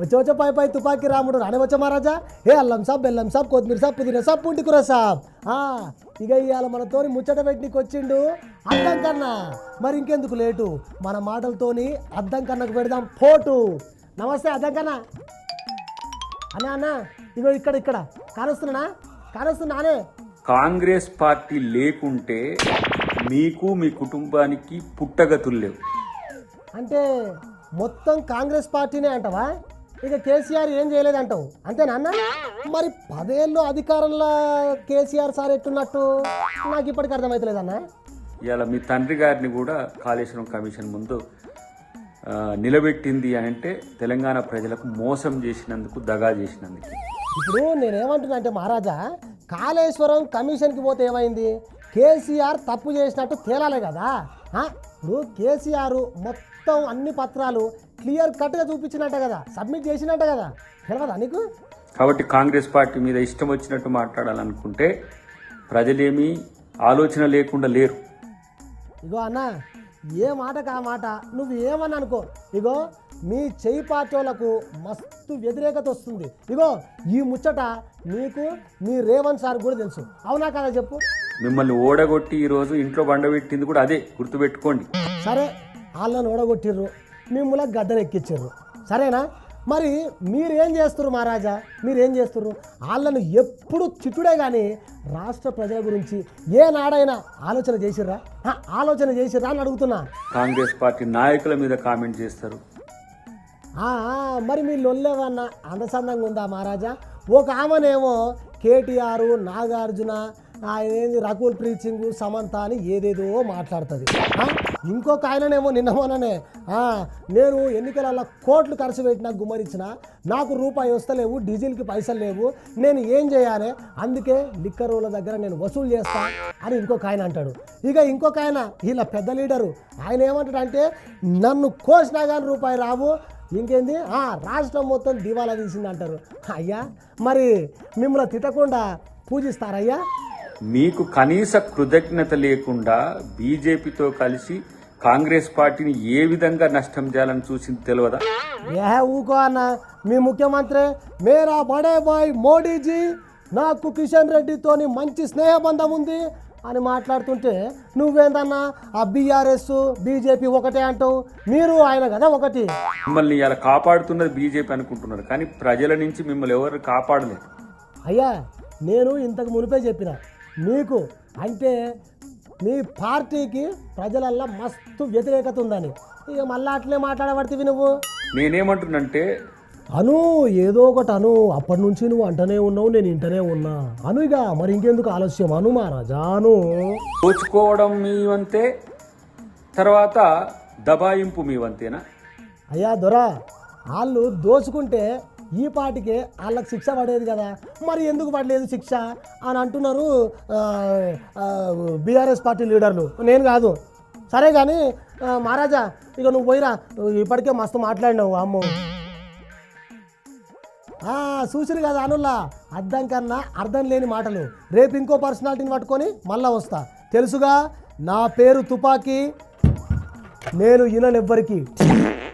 వచ్చే వచ్చే పై పై తుపాకీ రాముడు రాని వచ్చే మహారాజా. ఏ అల్లం సాబ్ బెల్లం సాబ్ కొత్తిమీర సాబ్ పుదీనా సాబ్ పుంటికూర సాబ్. ఆ, ఇక ఇవాళ మనతోని ముచ్చట పెట్టికి వచ్చిండు అద్దం కన్నా. మరి ఇంకెందుకు లేటు? మన మాటలతోని అద్దం కన్నకు పెడదాం. ఫోటు నమస్తే అద్దం కన్నా. అన్నా అన్న ఇగో ఇక్కడ ఇక్కడ. కానొస్తున్నా కానొస్తున్నానే కాంగ్రెస్ పార్టీ లేకుంటే మీకు మీ కుటుంబానికి పుట్టగతులు లేవు. అంటే మొత్తం కాంగ్రెస్ పార్టీనే అంటావా? ఇక కేసీఆర్ ఏం చేయలేదంటావు? అంతేనా మరి పదేళ్ళు అధికారంలో కేసీఆర్ సార్ ఎట్టున్నట్టు? నాకు ఇప్పటికి అర్థమవుతలేదన్న ఇవాళ మీ తండ్రి గారిని కూడా కాళేశ్వరం కమిషన్ ముందు నిలబెట్టింది అని అంటే తెలంగాణ ప్రజలకు మోసం చేసినందుకు దగా చేసినందుకు. ఇప్పుడు నేనేమంటున్నా అంటే మహారాజా కాళేశ్వరం కమిషన్కి పోతే ఏమైంది? కేసీఆర్ తప్పు చేసినట్టు తేలాలి కదా? ఇప్పుడు కేసీఆర్ మొత్తం అన్ని పత్రాలు క్లియర్ కట్గా చూపించినట్ట కదా సబ్మిట్ చేసినట్ట కదా. తెలియదా నీకు? కాబట్టి కాంగ్రెస్ పార్టీ మీద ఇష్టం వచ్చినట్టు మాట్లాడాలనుకుంటే ప్రజలేమీ ఆలోచన లేకుండా లేరు. ఇగో అన్న ఏ మాటకు ఆ మాట? నువ్వు ఏమని అనుకో ఇగో మీ చేయి పార్టీలకు మస్తు వ్యతిరేకత వస్తుంది. ఇగో ఈ ముచ్చట నీకు మీ రేవంత్ సార్ కూడా తెలుసు. అవునా కదా చెప్పు? మిమ్మల్ని ఓడగొట్టి ఈరోజు ఇంట్లో బండబెట్టింది కూడా అదే గుర్తుపెట్టుకోండి. సరే వాళ్ళని ఓడగొట్టిర్రు మిమ్మల్ని గడ్డను ఎక్కించారు సరేనా? మరి మీరేం చేస్తున్నారు మహారాజా? మీరేం చేస్తున్నారు వాళ్ళను ఎప్పుడు చిట్టుడే కానీ రాష్ట్ర ప్రజల గురించి ఏ నాడైనా ఆలోచన చేసిర్రా? ఆలోచన చేసిర్రా అని అడుగుతున్నా. కాంగ్రెస్ పార్టీ నాయకుల మీద కామెంట్ చేస్తారు. మరి మీ లొల్లేవన్న అందసందంగా ఉందా మహారాజా? ఒక ఆమెనేమో కేటీఆర్ నాగార్జున ఆయన రకుల్ ప్రీత్ సింగ్ సమంత అని ఏదేదో మాట్లాడుతుంది. ఇంకొక ఆయననేమో నిన్న మొన్ననే నేను ఎన్నికలలో కోట్లు ఖర్చు పెట్టినా గుమ్మరించిన నాకు రూపాయి వస్తలేవు డీజిల్కి పైసలు లేవు నేను ఏం చేయాలి? అందుకే లిక్కర్ రోడ్ల దగ్గర నేను వసూలు చేస్తా అని ఇంకొక ఆయన అంటాడు. ఇక ఇంకొక ఆయన వీళ్ళ పెద్ద లీడరు ఆయన ఏమంటాడంటే నన్ను కోసినా కానీ రూపాయి రావు ఇంకేంది? ఆ, రాష్ట్రం మొత్తం దివాలా తీసింది అంటారు అయ్యా మరి మిమ్మల్ని తిట్టకుండా పూజిస్తారయ్యా? మీకు కనీస కృతజ్ఞత లేకుండా బీజేపీతో కలిసి కాంగ్రెస్ పార్టీని ఏ విధంగా నష్టం చేయాలని చూసింది తెలియదా? ఏ ఊకో అన్న మీ ముఖ్యమంత్రి మేరా బడే బాయ్ మోడీజీ నాకు కిషన్ రెడ్డితోని మంచి స్నేహబంధం ఉంది అని మాట్లాడుతుంటే నువ్వేందన్నా ఆ బీఆర్ఎస్ బీజేపీ ఒకటే అంటావు? మీరు ఆయన కదా ఒకటి. మిమ్మల్ని ఇలా కాపాడుతున్నది బీజేపీ అనుకుంటున్నారు కానీ ప్రజల నుంచి మిమ్మల్ని ఎవరు కాపాడలేదు. అయ్యా నేను ఇంతకు మునిపే చెప్పిన మీకు అంటే మీ పార్టీకి ప్రజలల్లో మస్తు వ్యతిరేకత ఉందని. ఇక మళ్ళీ అట్లే మాట్లాడబడితే నువ్వు? నేనేమంటున్నంటే అను ఏదో ఒకటి అను. అప్పటి నుంచి నువ్వు అంటనే ఉన్నావు నేను ఇంటనే ఉన్నా. అను ఇక మరి ఇంకెందుకు ఆలస్యం? అను మహారాజా అను. దోచుకోవడం మీ వంతే తర్వాత దబాయింపు మీ వంతేనా? అయ్యా దొరా వాళ్ళు దోచుకుంటే ఈ పాటికే వాళ్ళకి శిక్ష పడేది కదా. మరి ఎందుకు పడలేదు శిక్ష? అని అంటున్నారు బీఆర్ఎస్ పార్టీ లీడర్లు. నేను కాదు. సరే కానీ మహారాజా ఇక నువ్వు పోయిరా. ఇప్పటికే మస్తు మాట్లాడినావు అమ్మో. చూసిరు కదా అనుల్లా. అర్థం కన్నా అర్థం లేని మాటలు. రేపు ఇంకో పర్సనాలిటీని పట్టుకొని మళ్ళా వస్తా. తెలుసుగా? నా పేరు తుపాకీ. నేను ఇననెవ్వరికి.